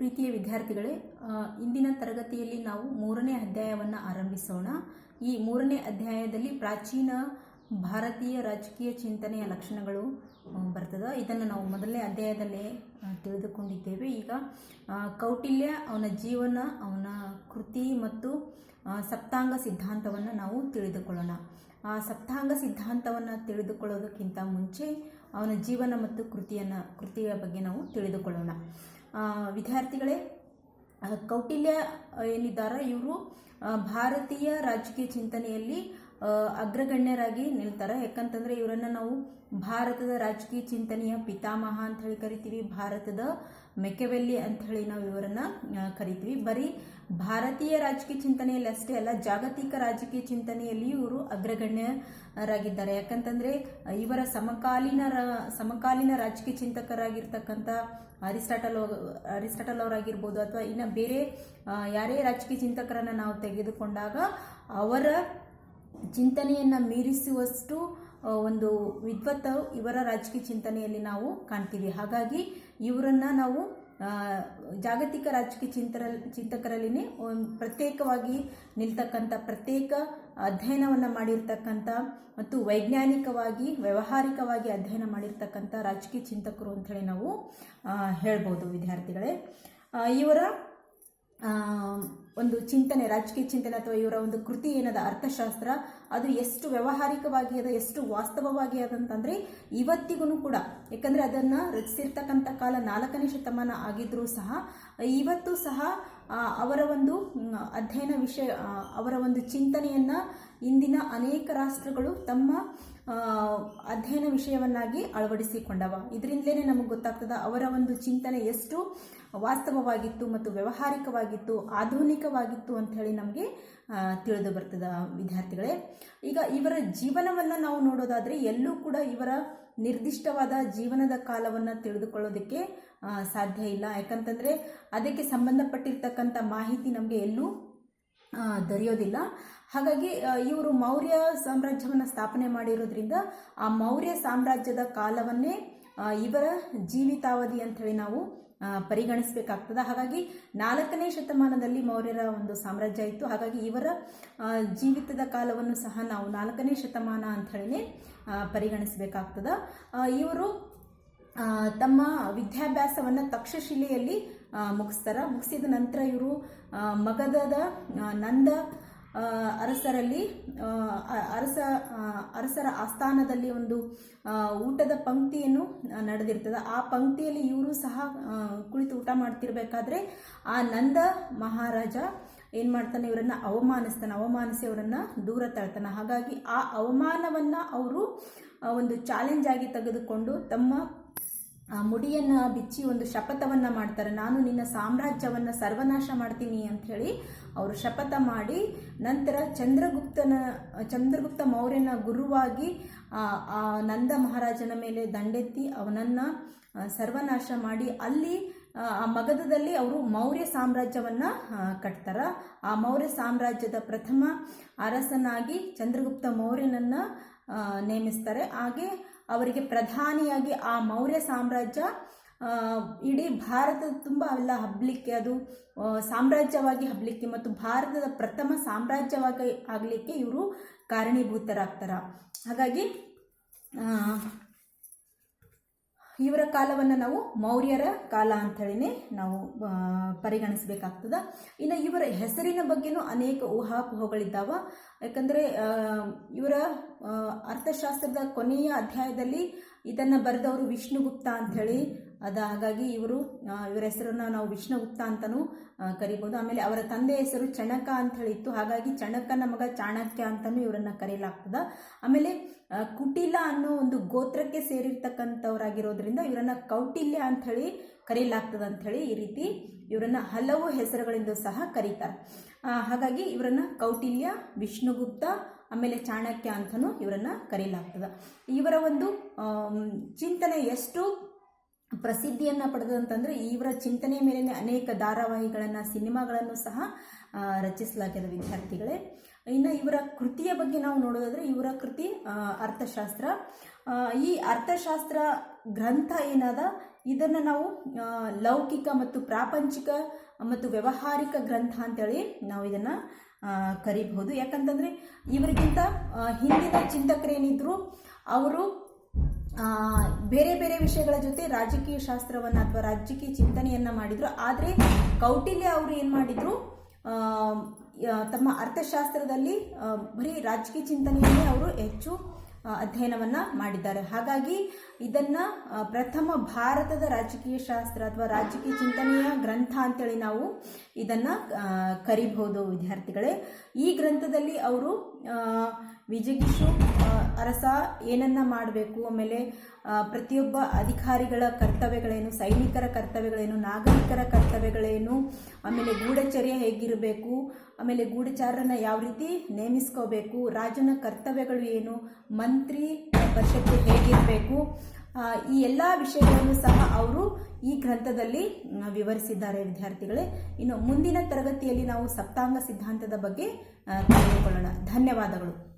ಪ್ರೀತಿಯ ವಿದ್ಯಾರ್ಥಿಗಳೇ ಇಂದಿನ ತರಗತಿಯಲ್ಲಿ ನಾವು ಮೂರನೇ ಅಧ್ಯಾಯವನ್ನು ಆರಂಭಿಸೋಣ. ಈ ಮೂರನೇ ಅಧ್ಯಾಯದಲ್ಲಿ ಪ್ರಾಚೀನ ಭಾರತೀಯ ರಾಜಕೀಯ ಚಿಂತನೆಯ ಲಕ್ಷಣಗಳು ಬರ್ತದೆ. ಇದನ್ನು ನಾವು ಮೊದಲನೇ ಅಧ್ಯಾಯದಲ್ಲೇ ತಿಳಿದುಕೊಂಡಿದ್ದೇವೆ. ಈಗ ಕೌಟಿಲ್ಯ ಅವನ ಜೀವನ, ಅವನ ಕೃತಿ ಮತ್ತು ಸಪ್ತಾಂಗ ಸಿದ್ಧಾಂತವನ್ನು ನಾವು ತಿಳಿದುಕೊಳ್ಳೋಣ. ಆ ಸಪ್ತಾಂಗ ಸಿದ್ಧಾಂತವನ್ನು ತಿಳಿದುಕೊಳ್ಳೋದಕ್ಕಿಂತ ಮುಂಚೆ ಅವನ ಜೀವನ ಮತ್ತು ಕೃತಿಯನ್ನು, ಕೃತಿಯ ಬಗ್ಗೆ ನಾವು ತಿಳಿದುಕೊಳ್ಳೋಣ. ವಿದ್ಯಾರ್ಥಿಗಳೇ ಕೌಟಿಲ್ಯ ಏನಿದ್ದಾರೆ ಇವರು? ಭಾರತೀಯ ರಾಜಕೀಯ ಚಿಂತನೆಯಲ್ಲಿ ಅಗ್ರಗಣ್ಯರಾಗಿ ನಿಲ್ತಾರೆ. ಯಾಕಂತಂದ್ರೆ ಇವರನ್ನ ನಾವು ಭಾರತದ ರಾಜಕೀಯ ಚಿಂತನೆಯ ಪಿತಾಮಹ ಅಂತ ಹೇಳಿ ಕರಿತೀವಿ. ಭಾರತದ ಮೆಕೆವೆಲ್ಲಿ ಅಂತ ಹೇಳಿ ನಾವು ಇವರನ್ನ ಕರಿತೀವಿ. ಬರೀ ಭಾರತೀಯ ರಾಜಕೀಯ ಚಿಂತನೆಯಲ್ಲಿ ಅಷ್ಟೇ ಅಲ್ಲ, ಜಾಗತಿಕ ರಾಜಕೀಯ ಚಿಂತನೆಯಲ್ಲಿ ಇವರು ಅಗ್ರಗಣ್ಯರಾಗಿದ್ದಾರೆ. ಯಾಕಂತಂದ್ರೆ ಇವರ ಸಮಕಾಲೀನ ಸಮಕಾಲೀನ ರಾಜಕೀಯ ಚಿಂತಕರಾಗಿರ್ತಕ್ಕಂಥ ಅರಿಸ್ಟಾಟಲ್ ಅರಿಸ್ಟಾಟಲ್ ಅವರಾಗಿರ್ಬೋದು ಅಥವಾ ಇನ್ನು ಬೇರೆ ಯಾರೇ ರಾಜಕೀಯ ಚಿಂತಕರನ್ನ ನಾವು ತೆಗೆದುಕೊಂಡಾಗ ಅವರ ಚಿಂತನೆಯನ್ನ ಮೀರಿಸುವಷ್ಟು ಒಂದು ವಿದ್ವತ್ತು ಇವರ ರಾಜಕೀಯ ಚಿಂತನೆಯಲ್ಲಿ ನಾವು ಕಾಣ್ತೀವಿ. ಹಾಗಾಗಿ ಇವರನ್ನು ನಾವು ಜಾಗತಿಕ ರಾಜಕೀಯ ಚಿಂತರ, ಚಿಂತಕರಲ್ಲಿನೇ ಒಂದು ಪ್ರತ್ಯೇಕವಾಗಿ ನಿಲ್ತಕ್ಕಂಥ, ಪ್ರತ್ಯೇಕ ಅಧ್ಯಯನವನ್ನು ಮಾಡಿರ್ತಕ್ಕಂಥ ಮತ್ತು ವೈಜ್ಞಾನಿಕವಾಗಿ, ವ್ಯಾವಹಾರಿಕವಾಗಿ ಅಧ್ಯಯನ ಮಾಡಿರ್ತಕ್ಕಂಥ ರಾಜಕೀಯ ಚಿಂತಕರು ಅಂಥೇಳಿ ನಾವು ಹೇಳ್ಬೋದು ವಿದ್ಯಾರ್ಥಿಗಳೇ. ಇವರ ಒಂದು ಚಿಂತನೆ, ರಾಜಕೀಯ ಚಿಂತನೆ ಅಥವಾ ಇವರ ಒಂದು ಕೃತಿ ಏನದ ಅರ್ಥಶಾಸ್ತ್ರ, ಅದು ಎಷ್ಟು ವ್ಯವಹಾರಿಕವಾಗಿ ಅದ, ಎಷ್ಟು ವಾಸ್ತವವಾಗಿ ಅದಂತಂದ್ರೆ ಇವತ್ತಿಗೂ ಕೂಡ. ಯಾಕಂದ್ರೆ ಅದನ್ನ ರಚಿಸಿರ್ತಕ್ಕಂಥ ಕಾಲ ನಾಲ್ಕನೇ ಶತಮಾನ ಆಗಿದ್ರೂ ಸಹ, ಇವತ್ತು ಸಹ ಅವರ ಒಂದು ಅಧ್ಯಯನ ವಿಷಯ ಅವರ ಒಂದು ಚಿಂತನೆಯನ್ನ ಇಂದಿನ ಅನೇಕ ರಾಷ್ಟ್ರಗಳು ತಮ್ಮ ಅಧ್ಯಯನ ವಿಷಯವನ್ನಾಗಿ ಅಳವಡಿಸಿಕೊಂಡವ. ಇದರಿಂದಲೇ ನಮಗೆ ಗೊತ್ತಾಗ್ತದ ಅವರ ಒಂದು ಚಿಂತನೆ ಎಷ್ಟು ವಾಸ್ತವವಾಗಿತ್ತು ಮತ್ತು ವ್ಯವಹಾರಿಕವಾಗಿತ್ತು, ಆಧುನಿಕವಾಗಿತ್ತು ಅಂತ ಹೇಳಿ ನಮಗೆ ತಿಳಿದು ಬರ್ತದ ವಿದ್ಯಾರ್ಥಿಗಳೇ. ಈಗ ಇವರ ಜೀವನವನ್ನು ನಾವು ನೋಡೋದಾದ್ರೆ ಎಲ್ಲೂ ಕೂಡ ಇವರ ನಿರ್ದಿಷ್ಟವಾದ ಜೀವನದ ಕಾಲವನ್ನು ತಿಳಿದುಕೊಳ್ಳೋದಕ್ಕೆ ಸಾಧ್ಯ ಇಲ್ಲ. ಯಾಕಂತಂದ್ರೆ ಅದಕ್ಕೆ ಸಂಬಂಧಪಟ್ಟಿರ್ತಕ್ಕಂಥ ಮಾಹಿತಿ ನಮಗೆ ಎಲ್ಲೂ ದೊರೆಯೋದಿಲ್ಲ. ಹಾಗಾಗಿ ಇವರು ಮೌರ್ಯ ಸಾಮ್ರಾಜ್ಯವನ್ನು ಸ್ಥಾಪನೆ ಮಾಡಿರೋದ್ರಿಂದ ಆ ಮೌರ್ಯ ಸಾಮ್ರಾಜ್ಯದ ಕಾಲವನ್ನೇ ಇವರ ಜೀವಿತಾವಧಿ ಅಂತ ಹೇಳಿ ನಾವು ಪರಿಗಣಿಸಬೇಕಾಗ್ತದೆ. ಹಾಗಾಗಿ, ನಾಲ್ಕನೇ ಶತಮಾನದಲ್ಲಿ ಮೌರ್ಯರ ಒಂದು ಸಾಮ್ರಾಜ್ಯ ಇತ್ತು. ಹಾಗಾಗಿ, ಇವರ ಜೀವಿತದ ಕಾಲವನ್ನು ಸಹ ನಾವು ನಾಲ್ಕನೇ ಶತಮಾನ ಅಂತ ಹೇಳಿ ಪರಿಗಣಿಸಬೇಕಾಗ್ತದ. ಇವರು ತಮ್ಮ ವಿದ್ಯಾಭ್ಯಾಸವನ್ನು ತಕ್ಷಶಿಲೆಯಲ್ಲಿ ಮುಗಿಸ್ತಾರೆ. ಮುಗಿಸಿದ ನಂತರ ಇವರು ಮಗದದ ನಂದ ಅರಸರಲ್ಲಿ ಅರಸ ಅರಸರ ಆಸ್ಥಾನದಲ್ಲಿ ಒಂದು ಊಟದ ಪಂಕ್ತಿಯನ್ನು ನಡೆದಿರ್ತದೆ. ಆ ಪಂಕ್ತಿಯಲ್ಲಿ ಇವರು ಸಹ ಕುಳಿತು ಊಟ ಮಾಡ್ತಿರ್ಬೇಕಾದ್ರೆ, ಆ ನಂದ ಮಹಾರಾಜ ಏನು ಮಾಡ್ತಾನೆ, ಇವರನ್ನ ಅವಮಾನಿಸ್ತಾನೆ. ಅವಮಾನಿಸಿ ಅವರನ್ನು ದೂರ ತಳ್ತಾನೆ. ಹಾಗಾಗಿ ಆ ಅವಮಾನವನ್ನ ಅವರು ಒಂದು ಚಾಲೆಂಜ್ ಆಗಿ ತೆಗೆದುಕೊಂಡು ತಮ್ಮ ಮುಡಿಯನ್ನ ಬಿಚ್ಚಿ ಒಂದು ಶಪಥವನ್ನ ಮಾಡ್ತಾರೆ. ನಾನು ನಿನ್ನ ಸಾಮ್ರಾಜ್ಯವನ್ನ ಸರ್ವನಾಶ ಮಾಡ್ತೀನಿ ಅಂತ ಹೇಳಿ ಅವರು ಶಪಥ ಮಾಡಿ ನಂತರ ಚಂದ್ರಗುಪ್ತನ ಚಂದ್ರಗುಪ್ತ ಮೌರ್ಯನ ಗುರುವಾಗಿ ಆ ಆ ನಂದ ಮಹಾರಾಜನ ಮೇಲೆ ದಂಡೆತ್ತಿ ಅವನನ್ನ ಸರ್ವನಾಶ ಮಾಡಿ ಅಲ್ಲಿ ಆ ಆ ಮಗಧದಲ್ಲಿ ಅವರು ಮೌರ್ಯ ಸಾಮ್ರಾಜ್ಯವನ್ನ ಆ, ಕಟ್ತಾರ. ಆ ಮೌರ್ಯ ಸಾಮ್ರಾಜ್ಯದ ಪ್ರಥಮ ಅರಸನಾಗಿ ಚಂದ್ರಗುಪ್ತ ಮೌರ್ಯನನ್ನ ಆ, ನೇಮಿಸ್ತಾರೆ. ಹಾಗೆ ಅವರಿಗೆ ಪ್ರಧಾನಿಯಾಗಿ ಆ ಮೌರ್ಯ ಸಾಮ್ರಾಜ್ಯ ಇಡೀ ಭಾರತದ ತುಂಬ ಅವೆಲ್ಲ ಹಬ್ಬಲಿಕ್ಕೆ ಅದು ಸಾಮ್ರಾಜ್ಯವಾಗಿ ಹಬ್ಬಲಿಕ್ಕೆ ಮತ್ತು ಭಾರತದ ಪ್ರಥಮ ಸಾಮ್ರಾಜ್ಯವಾಗಿ ಆಗಲಿಕ್ಕೆ ಇವರು ಕಾರಣೀಭೂತರಾಗ್ತಾರೆ. ಹಾಗಾಗಿ ಇವರ ಕಾಲವನ್ನು ನಾವು ಮೌರ್ಯರ ಕಾಲ ಅಂಥೇಳಿನೇ ನಾವು ಪರಿಗಣಿಸಬೇಕಾಗ್ತದ. ಇನ್ನು ಇವರ ಹೆಸರಿನ ಬಗ್ಗೆನೂ ಅನೇಕ ಊಹಾಪೋಹಗಳಿದ್ದಾವ. ಯಾಕಂದರೆ ಇವರ ಅರ್ಥಶಾಸ್ತ್ರದ ಕೊನೆಯ ಅಧ್ಯಾಯದಲ್ಲಿ ಇದನ್ನು ಬರೆದವರು ವಿಷ್ಣುಗುಪ್ತ ಅಂಥೇಳಿ ಅದ ಹಾಗಾಗಿ ಇವರು ಇವರ ಹೆಸರನ್ನು ನಾವು ವಿಷ್ಣುಗುಪ್ತ ಅಂತಲೂ ಕರಿಬೋದು. ಆಮೇಲೆ ಅವರ ತಂದೆ ಹೆಸರು ಚಣಕ ಅಂತ ಹೇಳಿತ್ತು. ಹಾಗಾಗಿ ಚಣಕನ ಮಗ ಚಾಣಕ್ಯ ಅಂತಲೂ ಇವರನ್ನ ಕರೆಯಲಾಗ್ತದ ಆಮೇಲೆ ಕುಟಿಲ ಅನ್ನೋ ಒಂದು ಗೋತ್ರಕ್ಕೆ ಸೇರಿರ್ತಕ್ಕಂಥವರಾಗಿರೋದ್ರಿಂದ ಇವರನ್ನ ಕೌಟಿಲ್ಯ ಅಂತ ಹೇಳಿ ಕರೆಯಲಾಗ್ತದ ಅಂತ ಹೇಳಿ ಈ ರೀತಿ ಇವರನ್ನ ಹಲವು ಹೆಸರುಗಳಿಂದ ಸಹ ಕರೀತಾರೆ. ಹಾಗಾಗಿ ಇವರನ್ನ ಕೌಟಿಲ್ಯ, ವಿಷ್ಣುಗುಪ್ತ, ಆಮೇಲೆ ಚಾಣಕ್ಯ ಅಂತಲೂ ಇವರನ್ನ ಕರೆಯಲಾಗ್ತದೆ ಇವರ ಒಂದು ಚಿಂತನೆ ಎಷ್ಟು? ಪ್ರಸಿದ್ಧಿಯನ್ನು ಪಡೆದಂತಂದ್ರೆ ಇವರ ಚಿಂತನೆಯ ಮೇಲೆ ಅನೇಕ ಧಾರಾವಾಹಿಗಳನ್ನು, ಸಿನಿಮಾಗಳನ್ನು ಸಹ ರಚಿಸಲಾಗಿದೆ ವಿದ್ಯಾರ್ಥಿಗಳೇ. ಇನ್ನು ಇವರ ಕೃತಿಯ ಬಗ್ಗೆ ನಾವು ನೋಡೋದಾದರೆ ಇವರ ಕೃತಿ ಅರ್ಥಶಾಸ್ತ್ರ. ಈ ಅರ್ಥಶಾಸ್ತ್ರ ಗ್ರಂಥ ಏನದ, ಇದನ್ನು ನಾವು ಲೌಕಿಕ ಮತ್ತು ಪ್ರಾಪಂಚಿಕ ಮತ್ತು ವ್ಯವಹಾರಿಕ ಗ್ರಂಥ ಅಂತೇಳಿ ನಾವು ಇದನ್ನು ಕರಿಬಹುದು. ಯಾಕಂತಂದರೆ ಇವರಿಗಿಂತ ಹಿಂದಿನ ಚಿಂತಕರೇನಿದ್ರು, ಅವರು ಬೇರೆ ಬೇರೆ ವಿಷಯಗಳ ಜೊತೆ ರಾಜಕೀಯ ಶಾಸ್ತ್ರವನ್ನ ಅಥವಾ ರಾಜಕೀಯ ಚಿಂತನೆಯನ್ನ ಮಾಡಿದ್ರು. ಆದರೆ ಕೌಟಿಲ್ಯ ಅವರು ಏನು ಮಾಡಿದ್ರು? ತಮ್ಮ ಅರ್ಥಶಾಸ್ತ್ರದಲ್ಲಿ ಬರೀ ರಾಜಕೀಯ ಚಿಂತನೆಯನ್ನೇ ಅವರು ಹೆಚ್ಚು ಅಧ್ಯಯನವನ್ನ ಮಾಡಿದ್ದಾರೆ. ಹಾಗಾಗಿ ಇದನ್ನ ಪ್ರಥಮ ಭಾರತದ ರಾಜಕೀಯ ಶಾಸ್ತ್ರ ಅಥವಾ ರಾಜಕೀಯ ಚಿಂತನೆಯ ಗ್ರಂಥ ಅಂತೇಳಿ ನಾವು ಇದನ್ನ ಕರಿಬಹುದು ವಿದ್ಯಾರ್ಥಿಗಳೇ. ಈ ಗ್ರಂಥದಲ್ಲಿ ಅವರು ಆ, ವಿಜಗಿಷು ಅರಸ ಏನನ್ನ ಮಾಡಬೇಕು ಆಮೇಲೆ ಪ್ರತಿಯೊಬ್ಬ ಅಧಿಕಾರಿಗಳ ಕರ್ತವ್ಯಗಳೇನು ಸೈನಿಕರ ಕರ್ತವ್ಯಗಳೇನು ನಾಗರಿಕರ ಕರ್ತವ್ಯಗಳೇನು ಆಮೇಲೆ ಗೂಢಚರ್ಯ ಹೇಗಿರಬೇಕು ಆಮೇಲೆ ಗೂಢಚಾರರನ್ನ ಯಾವ ರೀತಿ ನೇಮಿಸ್ಕೋಬೇಕು ರಾಜನ ಕರ್ತವ್ಯಗಳು ಏನು ಮಂತ್ರಿ ಪರಿಷತ್ತು ಹೇಗಿರಬೇಕು ಈ ಎಲ್ಲ ವಿಷಯಗಳನ್ನು ಸಹ ಅವರು ಈ ಗ್ರಂಥದಲ್ಲಿ ವಿವರಿಸಿದ್ದಾರೆ ವಿದ್ಯಾರ್ಥಿಗಳೇ. ಇನ್ನು ಮುಂದಿನ ತರಗತಿಯಲ್ಲಿ ನಾವು ಸಪ್ತಾಂಗ ಸಿದ್ಧಾಂತದ ಬಗ್ಗೆ ತಿಳಿದುಕೊಳ್ಳೋಣ. ಧನ್ಯವಾದಗಳು.